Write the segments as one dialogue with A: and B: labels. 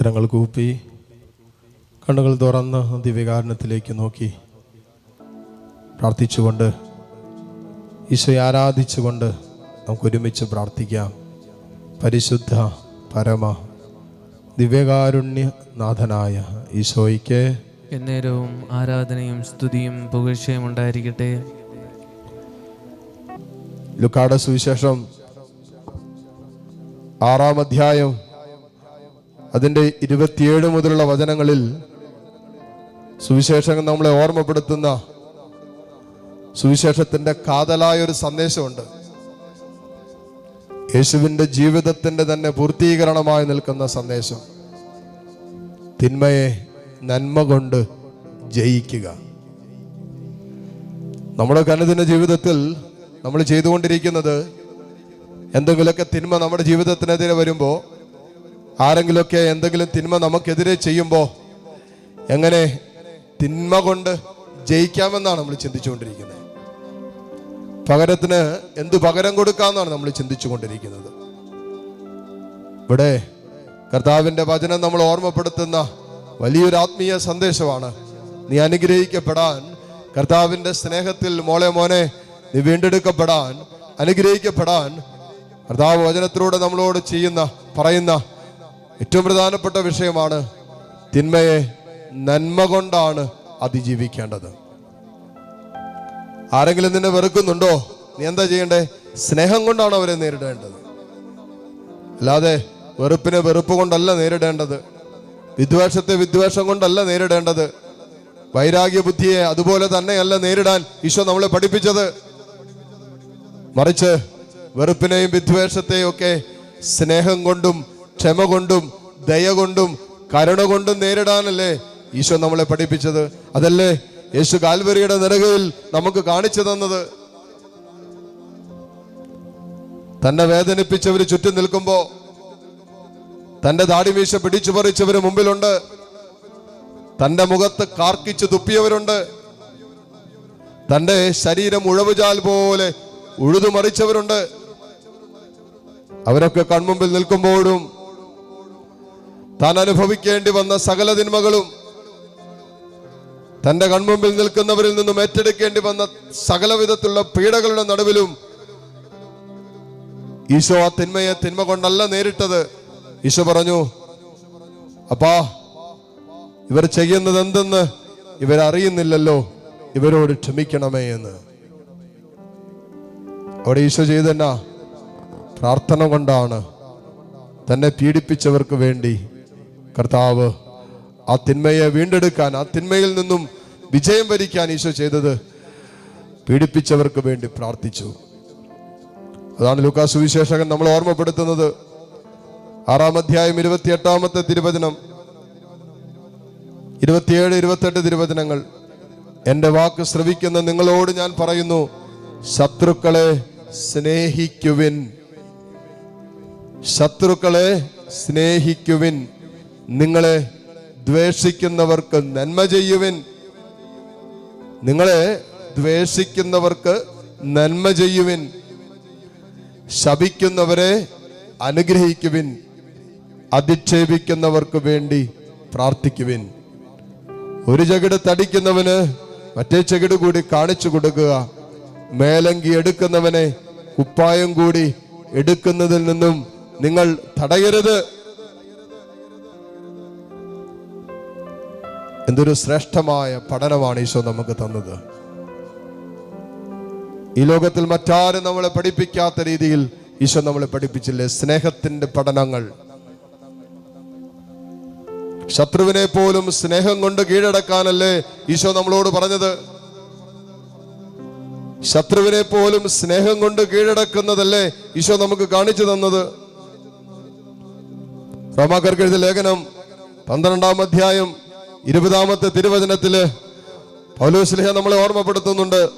A: കരങ്ങൾ കൂപ്പി കണ്ണുകൾ തുറന്ന് ദിവ്യകാരണത്തിലേക്ക് നോക്കി. പ്രാർത്ഥിച്ചുകൊണ്ട് ഈശോയെ ആരാധിച്ചുകൊണ്ട് നമുക്ക് ഒരുമിച്ച് പ്രാർത്ഥിക്കാം. പരിശുദ്ധ പരമ ദിവ്യകാരുണ്യനാഥനായ ഈശോയ്ക്ക്
B: എന്നേരവും ആരാധനയും സ്തുതിയും പുകഴ്ചയും ഉണ്ടായിരിക്കട്ടെ.
A: ലുക്കാട സുവിശേഷം ആറാം അധ്യായം അതിന്റെ ഇരുപത്തിയേഴ് മുതലുള്ള വചനങ്ങളിൽ സുവിശേഷങ്ങൾ നമ്മളെ ഓർമ്മപ്പെടുത്തുന്ന സുവിശേഷത്തിന്റെ കാതലായ ഒരു സന്ദേശമുണ്ട്. യേശുവിന്റെ ജീവിതത്തിന്റെ തന്നെ പൂർത്തീകരണമായി നിൽക്കുന്ന സന്ദേശം. തിന്മയെ നന്മ കൊണ്ട് ജയിക്കുക. നമ്മുടെ കനുദിന ജീവിതത്തിൽ നമ്മൾ ചെയ്തുകൊണ്ടിരിക്കുന്നത് എന്തെങ്കിലുമൊക്കെ തിന്മ നമ്മുടെ ജീവിതത്തിനെതിരെ വരുമ്പോൾ ആരെങ്കിലുമൊക്കെ എന്തെങ്കിലും തിന്മ നമുക്കെതിരെ ചെയ്യുമ്പോൾ എങ്ങനെ തിന്മ കൊണ്ട് ജയിക്കാമെന്നാണ് നമ്മൾ ചിന്തിച്ചുകൊണ്ടിരിക്കുന്നത്. പകരത്തിന് എന്ത് പകരം കൊടുക്കാമെന്നാണ് നമ്മൾ ചിന്തിച്ചുകൊണ്ടിരിക്കുന്നത്. ഇവിടെ കർത്താവിന്റെ വചനം നമ്മൾ ഓർമ്മപ്പെടുത്തുന്ന വലിയൊരു ആത്മീയ സന്ദേശമാണ്. നീ അനുഗ്രഹിക്കപ്പെടാൻ കർത്താവിന്റെ സ്നേഹത്തിൽ മോളെ മോനെ നീ വീണ്ടെടുക്കപ്പെടാൻ അനുഗ്രഹിക്കപ്പെടാൻ കർത്താവ് വചനത്തിലൂടെ നമ്മളോട് ചെയ്യുന്ന പറയുന്ന ഏറ്റവും പ്രധാനപ്പെട്ട വിഷയമാണ് തിന്മയെ നന്മ കൊണ്ടാണ് അതിജീവിക്കേണ്ടത്. ആരെങ്കിലും നിന്നെ വെറുക്കുന്നുണ്ടോ? നീ എന്താ ചെയ്യണ്ടേ? സ്നേഹം കൊണ്ടാണ് അവരെ നേരിടേണ്ടത്. അല്ലാതെ വെറുപ്പിനെ വെറുപ്പ് കൊണ്ടല്ല നേരിടേണ്ടത്. വിദ്വേഷത്തെ വിദ്വേഷം കൊണ്ടല്ല നേരിടേണ്ടത്. വൈരാഗ്യ ബുദ്ധിയെ അതുപോലെ തന്നെയല്ല നേരിടാൻ ഈശോ നമ്മളെ പഠിപ്പിച്ചത്. മറിച്ച് വെറുപ്പിനെയും വിദ്വേഷത്തെയും ഒക്കെ സ്നേഹം കൊണ്ടും ക്ഷമ കൊണ്ടും ദയ കൊണ്ടും കരുണ കൊണ്ടും നേരിടാനല്ലേ ഈശോ നമ്മളെ പഠിപ്പിച്ചത്. അതല്ലേ? യേശു കാൽവരിയുടെ നിറകയിൽ നമുക്ക് കാണിച്ചു തന്നത്. തന്നെ വേദനിപ്പിച്ചവർ ചുറ്റും നിൽക്കുമ്പോ തന്റെ ദാടിമീശ പിടിച്ചു പറിച്ചവര് മുമ്പിലുണ്ട്. തന്റെ മുഖത്ത് കാർക്കിച്ചു തുപ്പിയവരുണ്ട്. തന്റെ ശരീരം ഉഴവുചാൽ പോലെ ഉഴുതുമറിച്ചവരുണ്ട്. അവരൊക്കെ കൺമുമ്പിൽ നിൽക്കുമ്പോഴും താൻ അനുഭവിക്കേണ്ടി വന്ന സകല തിന്മകളും തന്റെ കൺമുമ്പിൽ നിൽക്കുന്നവരിൽ നിന്നും ഏറ്റെടുക്കേണ്ടി വന്ന സകല വിധത്തിലുള്ള പീഡകളുടെ നടുവിലും ഈശോ ആ തിന്മയെ തിന്മ കൊണ്ടല്ല നേരിട്ടത്. ഈശോ പറഞ്ഞു അപ്പാ ഇവർ ചെയ്യുന്നത് എന്തെന്ന് ഇവരറിയുന്നില്ലല്ലോ. ഇവരോട് ക്ഷമിക്കണമേ എന്ന്. അവിടെ ഈശോ ചെയ്തെന്നാ പ്രാർത്ഥന കൊണ്ടാണ് തന്നെ പീഡിപ്പിച്ചവർക്ക് വേണ്ടി കർത്താവ് ആ തിന്മയെ വീണ്ടെടുക്കാൻ ആ തിന്മയിൽ നിന്നും വിജയം വരിക്കാൻ ഈശോ ചെയ്തത് പീഡിപ്പിച്ചവർക്ക് വേണ്ടി പ്രാർത്ഥിച്ചു. അതാണ് ലുക്കാ സുവിശേഷകൻ നമ്മൾ ഓർമ്മപ്പെടുത്തുന്നത്. ആറാം അധ്യായം ഇരുപത്തിയെട്ടാമത്തെ തിരുവചനം. ഇരുപത്തിയേഴ് ഇരുപത്തെട്ട് തിരുവചനങ്ങൾ. എന്റെ വാക്ക് ശ്രവിക്കുന്ന നിങ്ങളോട് ഞാൻ പറയുന്നു ശത്രുക്കളെ സ്നേഹിക്കുവിൻ. ശത്രുക്കളെ സ്നേഹിക്കുവിൻ. നിങ്ങളെ ദ്വേഷിക്കുന്നവർക്ക് നന്മ ചെയ്യുവിൻ. നിങ്ങളെ ദ്വേഷിക്കുന്നവർക്ക് നന്മ ചെയ്യുവിൻ. ശപിക്കുന്നവരെ അനുഗ്രഹിക്കുവിൻ. അധിക്ഷേപിക്കുന്നവർക്ക് വേണ്ടി പ്രാർത്ഥിക്കുവിൻ. ഒരു ചകിട് തടിക്കുന്നവന് മറ്റേ ചകിട് കൂടി കാണിച്ചു കൊടുക്കുക. മേലങ്കി എടുക്കുന്നവനെ കുപ്പായം കൂടി എടുക്കുന്നതിൽ നിന്നും നിങ്ങൾ തടയരുത്. എന്തൊരു ശ്രേഷ്ഠമായ പഠനമാണ് ഈശോ നമുക്ക് തന്നത്. ഈ ലോകത്തിൽ മറ്റാരും നമ്മളെ പഠിപ്പിക്കാത്ത രീതിയിൽ ഈശോ നമ്മളെ പഠിപ്പിച്ചില്ലേ? സ്നേഹത്തിന്റെ പഠനങ്ങൾ. ശത്രുവിനെ പോലും സ്നേഹം കൊണ്ട് കീഴടക്കാനല്ലേ ഈശോ നമ്മളോട് പറഞ്ഞത്? ശത്രുവിനെ പോലും സ്നേഹം കൊണ്ട് കീഴടക്കുന്നതല്ലേ ഈശോ നമുക്ക് കാണിച്ചു തന്നത്? റോമാക്കർക്ക് എഴുതിയ ലേഖനം പന്ത്രണ്ടാം അധ്യായം ഇരുപതാമത്തെ തിരുവചനത്തിൽ പൗലോസ്ലിഹ നമ്മളെ ഓർമ്മപ്പെടുത്തുന്നുണ്ട്.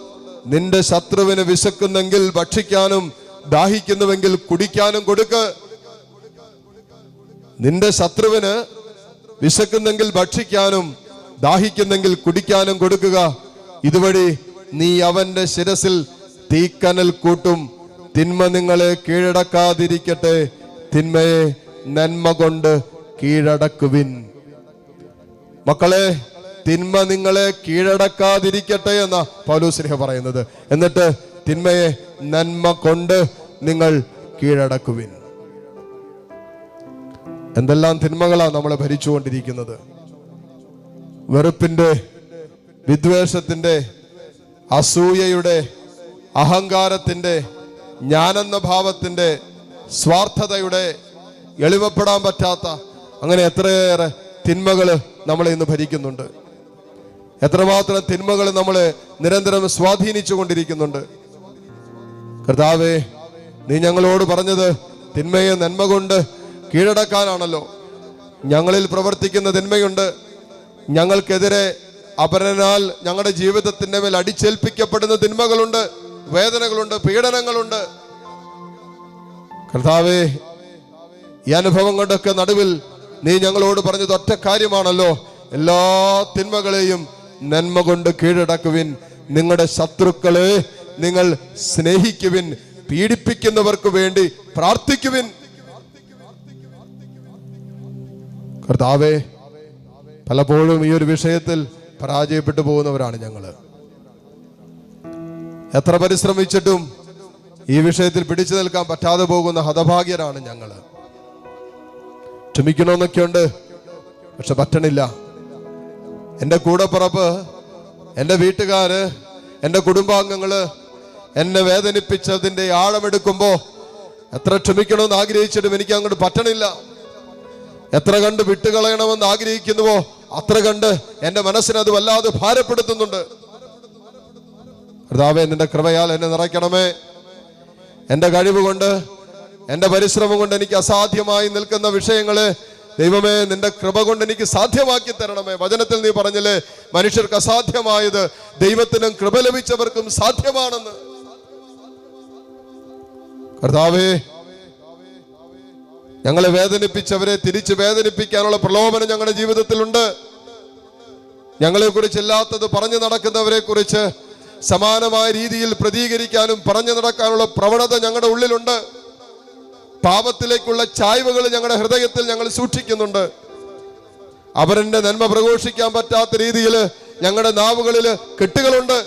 A: നിന്റെ ശത്രുവിന് വിശക്കുന്നെങ്കിൽ ഭക്ഷിക്കാനും ദാഹിക്കുന്നുവെങ്കിൽ കുടിക്കാനും കൊടുക്ക്. നിന്റെ ശത്രുവിന് വിശക്കുന്നെങ്കിൽ ഭക്ഷിക്കാനും ദാഹിക്കുന്നെങ്കിൽ കുടിക്കാനും കൊടുക്കുക. ഇതുവഴി നീ അവന്റെ ശിരസിൽ തീക്കനൽ കൂട്ടും. തിന്മ നിങ്ങളെ കീഴടക്കാതിരിക്കട്ടെ. തിന്മയെ നന്മ കൊണ്ട് കീഴടക്കുവിൻ. മക്കളെ തിന്മ നിങ്ങളെ കീഴടക്കാതിരിക്കട്ടെ എന്ന പൗലൂസ്ലിഹ പറയുന്നത്. എന്നിട്ട് തിന്മയെ നന്മ കൊണ്ട് നിങ്ങൾ കീഴടക്കുവിൻ. എന്തെല്ലാം തിന്മകളാണ് നമ്മളെ ഭരിച്ചുകൊണ്ടിരിക്കുന്നത്? വെറുപ്പിന്റെ വിദ്വേഷത്തിന്റെ അസൂയയുടെ അഹങ്കാരത്തിന്റെ ജ്ഞാനെന്ന ഭാവത്തിന്റെ സ്വാർത്ഥതയുടെ എളിമപ്പെടാൻ പറ്റാത്ത അങ്ങനെ എത്രയേറെ തിന്മകൾ നമ്മളെ ഇന്ന് ഭരിക്കുന്നുണ്ട്. എത്രമാത്രം തിന്മകൾ നമ്മൾ നിരന്തരം സ്വാധീനിച്ചു കൊണ്ടിരിക്കുന്നുണ്ട്. കർത്താവേ നീ ഞങ്ങളോട് പറഞ്ഞത് തിന്മയെ നന്മ കൊണ്ട് കീഴടക്കാനാണല്ലോ. ഞങ്ങളിൽ പ്രവർത്തിക്കുന്ന തിന്മയുണ്ട്. ഞങ്ങൾക്കെതിരെ അപരനാൽ ഞങ്ങളുടെ ജീവിതത്തിന്റെ മേൽ അടിച്ചേൽപ്പിക്കപ്പെടുന്ന തിന്മകളുണ്ട് വേദനകളുണ്ട് പീഡനങ്ങളുണ്ട്. കർത്താവേ ഈ അനുഭവങ്ങളുടെയൊക്കെ നടുവിൽ നീ ഞങ്ങളോട് പറഞ്ഞത് ഒറ്റ കാര്യമാണല്ലോ. എല്ലാ തിന്മകളെയും നന്മ കൊണ്ട് കീഴടക്കുവിൻ. നിങ്ങളുടെ ശത്രുക്കളെ നിങ്ങൾ സ്നേഹിക്കുവിൻ. പീഡിപ്പിക്കുന്നവർക്ക് വേണ്ടി പ്രാർത്ഥിക്കുവിൻ. കർത്താവേ പലപ്പോഴും ഈ ഒരു വിഷയത്തിൽ പരാജയപ്പെട്ടു പോകുന്നവരാണ് ഞങ്ങൾ എത്ര പരിശ്രമിച്ചിട്ടും ഈ വിഷയത്തിൽ പിടിച്ചു നിൽക്കാൻ പറ്റാതെ പോകുന്ന ഹതഭാഗ്യരാണ് ഞങ്ങൾ ക്ഷമിക്കണമെന്നൊക്കെയുണ്ട്. പക്ഷെ പറ്റണില്ല. എന്റെ കൂടപ്പുറപ്പ് എന്റെ വീട്ടുകാര് എന്റെ കുടുംബാംഗങ്ങൾ എന്നെ വേദനിപ്പിച്ചതിന്റെ ആഴമെടുക്കുമ്പോൾ എത്ര ക്ഷമിക്കണമെന്ന് ആഗ്രഹിച്ചിട്ടും എനിക്ക് അങ്ങോട്ട് പറ്റണില്ല. എത്ര കണ്ട് വിട്ടുകളയണമെന്ന് ആഗ്രഹിക്കുന്നുവോ അത്ര കണ്ട് എന്റെ മനസ്സിനെ അത് വല്ലാതെ ഭാരപ്പെടുത്തുന്നുണ്ട്. കർത്താവേ നിന്റെ കൃപയാൽ എന്നെ നിറയ്ക്കണമേ. എന്റെ കഴിവ് കൊണ്ട് എന്റെ പരിശ്രമം കൊണ്ട് എനിക്ക് അസാധ്യമായി നിൽക്കുന്ന വിഷയങ്ങൾ ദൈവമേ നിന്റെ കൃപ കൊണ്ട് എനിക്ക് സാധ്യമാക്കി തരണമേ. വചനത്തിൽ നീ പറഞ്ഞില്ലേ മനുഷ്യർക്ക് അസാധ്യമായത് ദൈവത്തിനും കൃപ ലഭിച്ചവർക്കും സാധ്യമാണെന്ന്. കർത്താവേ ഞങ്ങളെ വേദനിപ്പിച്ചവരെ തിരിച്ച് വേദനിപ്പിക്കാനുള്ള പ്രലോഭനം ഞങ്ങളുടെ ജീവിതത്തിലുണ്ട്. ഞങ്ങളെ കുറിച്ച് ഇല്ലാത്തത് പറഞ്ഞു നടക്കുന്നവരെ കുറിച്ച് സമാനമായ രീതിയിൽ പ്രതികരിക്കാനും പറഞ്ഞു നടക്കാനുള്ള പ്രവണത ഞങ്ങളുടെ ഉള്ളിലുണ്ട്. പാപത്തിലേക്കുള്ള ചായ്വുകൾ ഞങ്ങളുടെ ഹൃദയത്തിൽ ഞങ്ങൾ സൂക്ഷിക്കുന്നുണ്ട്. അവരന്റെ നന്മ പ്രഘോഷിക്കാൻ പറ്റാത്ത രീതിയിൽ ഞങ്ങളുടെ നാവുകളിൽ കെട്ടുകളുണ്ട്.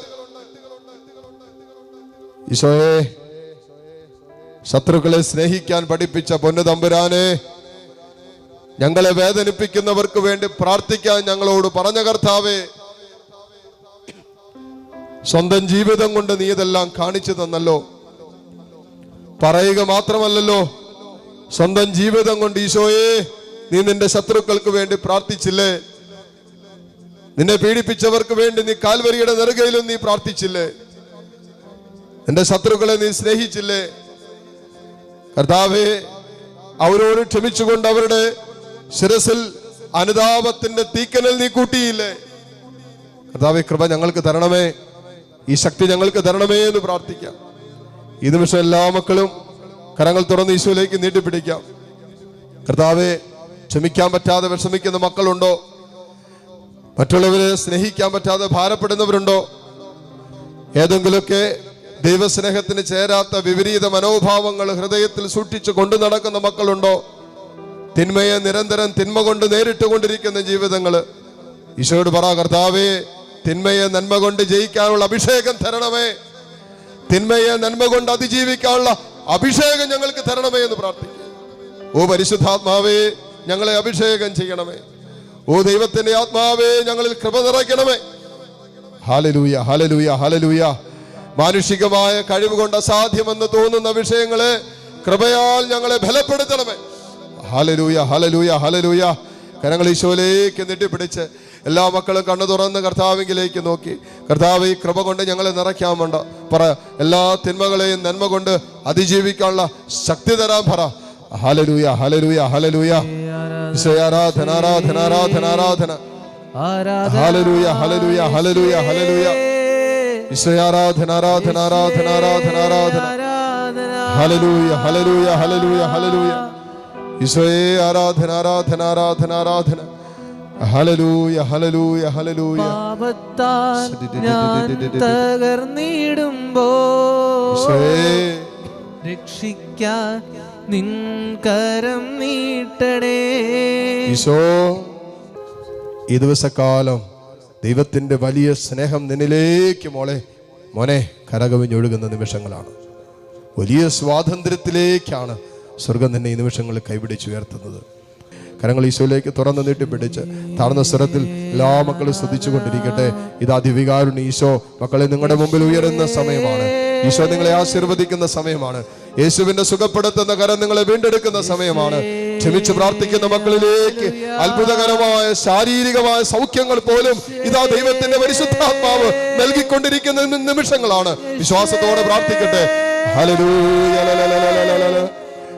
A: ഈശോയെ ശത്രുക്കളെ സ്നേഹിക്കാൻ പഠിപ്പിച്ച പൊന്നു തമ്പുരാനെ ഞങ്ങളെ വേദനിപ്പിക്കുന്നവർക്ക് വേണ്ടി പ്രാർത്ഥിക്കാൻ ഞങ്ങളോട് പറഞ്ഞ കർത്താവേ സ്വന്തം ജീവിതം കൊണ്ട് നീ ഇതെല്ലാം കാണിച്ചു തന്നല്ലോ. പറയുക മാത്രമല്ലല്ലോ സ്വന്തം ജീവിതം കൊണ്ട് ഈശോയെ നീ നിന്റെ ശത്രുക്കൾക്ക് വേണ്ടി പ്രാർത്ഥിച്ചില്ലേ? നിന്നെ പീഡിപ്പിച്ചവർക്ക് വേണ്ടി നീ കാൽവരിയുടെ നെറുകയിലും നീ പ്രാർത്ഥിച്ചില്ലേ? നിന്റെ ശത്രുക്കളെ നീ സ്നേഹിച്ചില്ലേ? കർത്താവെ അവരോട് ക്ഷമിച്ചുകൊണ്ട് അവരുടെ ശിരസിൽ അനുതാപത്തിന്റെ തീക്കനൽ നീ കൂട്ടിയില്ലേ? കർത്താവെ കൃപ ഞങ്ങൾക്ക് തരണമേ. ഈ ശക്തി ഞങ്ങൾക്ക് തരണമേ എന്ന് പ്രാർത്ഥിക്കാം. ഈ നിമിഷം എല്ലാ മക്കളും കരങ്ങൾ തുറന്ന് ഈശോയിലേക്ക് നീട്ടിപ്പിടിക്കാം. കർത്താവെ ക്ഷമിക്കാൻ പറ്റാതെ വിഷമിക്കുന്ന മക്കളുണ്ടോ? മറ്റുള്ളവരെ സ്നേഹിക്കാൻ പറ്റാതെ ഭാരപ്പെടുന്നവരുണ്ടോ? ഏതെങ്കിലുമൊക്കെ ദൈവസ്നേഹത്തിന് ചേരാത്ത വിപരീത മനോഭാവങ്ങൾ ഹൃദയത്തിൽ സൂക്ഷിച്ച് കൊണ്ടു നടക്കുന്ന മക്കളുണ്ടോ? തിന്മയെ നിരന്തരം തിന്മ കൊണ്ട് നേരിട്ട് കൊണ്ടിരിക്കുന്ന ജീവിതങ്ങൾ ഈശോയോട് പറ കർത്താവേ തിന്മയെ നന്മ കൊണ്ട് ജയിക്കാനുള്ള അഭിഷേകം തരണമേ. തിന്മയെ നന്മ കൊണ്ട് അതിജീവിക്കാനുള്ള അഭിഷേകം ഞങ്ങൾക്ക് തരണമേ എന്ന് പ്രാർത്ഥിക്കുക. ഓ പരിശുദ്ധാത്മാവേ ഞങ്ങളെ അഭിഷേകം ചെയ്യണമേ. ഓ ദൈവത്തിന്റെ ആത്മാവേ ഞങ്ങളിൽ കൃപ നിറയ്ക്കണമേ. ഹാലലൂയ ഹാലലൂയ ഹാലലൂയ മാനുഷികമായ കഴിവ് കൊണ്ട് അസാധ്യമെന്ന് തോന്നുന്ന വിഷയങ്ങളെ കൃപയാൽ ഞങ്ങളെ ബലപ്പെടുത്തണമേ. ഹാലലൂയ ഹാലലൂയ ഹാലലൂയ കരങ്ങൾ ഈശോയിലേക്ക് നീട്ടിപ്പിടിച്ച് എല്ലാ മക്കളും കണ്ണു തുറന്ന് കർത്താവിങ്കിലേക്ക് നോക്കി. കർത്താവ് ഈ കൃപ കൊണ്ട് ഞങ്ങളെ നിറയ്ക്കാൻ വേണ്ട. പറ എല്ലാ തിന്മകളെയും നന്മ കൊണ്ട് അതിജീവിക്കാനുള്ള ശക്തി തരാൻ പറ. ഹലലൂയ ഹലലൂയ ഹലലൂയ ആരാധന ആരാധന ആരാധന ആരാധന. ഹലലൂയ ഹലലൂയ ഹലലൂയ ഹാലലൂയ ഈശോയെ ആരാധന ആരാധന ആരാധന ആരാധന ആരാധന. ഹലലൂയ ഹലലൂയ ഹലലൂയ ഹലലൂയ ഈശോയെ ആരാധന ആരാധന ആരാധന ആരാധന. ഹലലൂയ ഹലലൂയ ഹലലൂയ
B: പാപത്താൽ ഞാൻ തകർന്നിടുമ്പോ രക്ഷിക്കാൻ നിൻ കരം നീട്ടണേ.
A: ഈശോ ഈ ദിവസക്കാലം ദൈവത്തിന്റെ വലിയ സ്നേഹം നിന്നിലേക്ക് മോളെ. മോനെ കരകവിഞ്ഞൊഴുകുന്ന നിമിഷങ്ങളാണ്. വലിയ സ്വാതന്ത്ര്യത്തിലേക്കാണ് സ്വർഗം തന്നെ ഈ നിമിഷങ്ങളിൽ കൈപിടിച്ചുയർത്തുന്നത് കരങ്ങൾ ഈശോയിലേക്ക് തുറന്നു നീട്ടി പിടിച്ച് താഴ്ന്ന സ്വരത്തിൽ എല്ലാ മക്കളും ശ്രദ്ധിച്ചു കൊണ്ടിരിക്കട്ടെ ഇതാ ദിവികാരുണി ഈശോ മക്കളെ നിങ്ങളുടെ മുമ്പിൽ ഉയരുന്ന സമയമാണ്. ഈശോ നിങ്ങളെ ആശീർവദിക്കുന്ന സമയമാണ്. യേശുവിന്റെ സുഖപ്പെടുത്തുന്ന കരം നിങ്ങളെ വീണ്ടെടുക്കുന്ന സമയമാണ്. ക്ഷമിച്ച് പ്രാർത്ഥിക്കുന്ന മക്കളിലേക്ക് അത്ഭുതകരമായ ശാരീരികമായ സൗഖ്യങ്ങൾ പോലും ഇതാ ദൈവത്തിന്റെ പരിശുദ്ധാത്മാവ് നൽകിക്കൊണ്ടിരിക്കുന്ന നിമിഷങ്ങളാണ്. വിശ്വാസത്തോടെ പ്രാർത്ഥിക്കട്ടെ. ഹല്ലേലൂയ,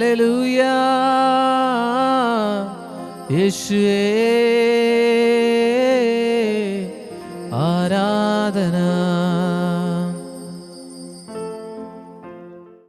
B: ഹാലലൂയ യേശുവേ ആരാധന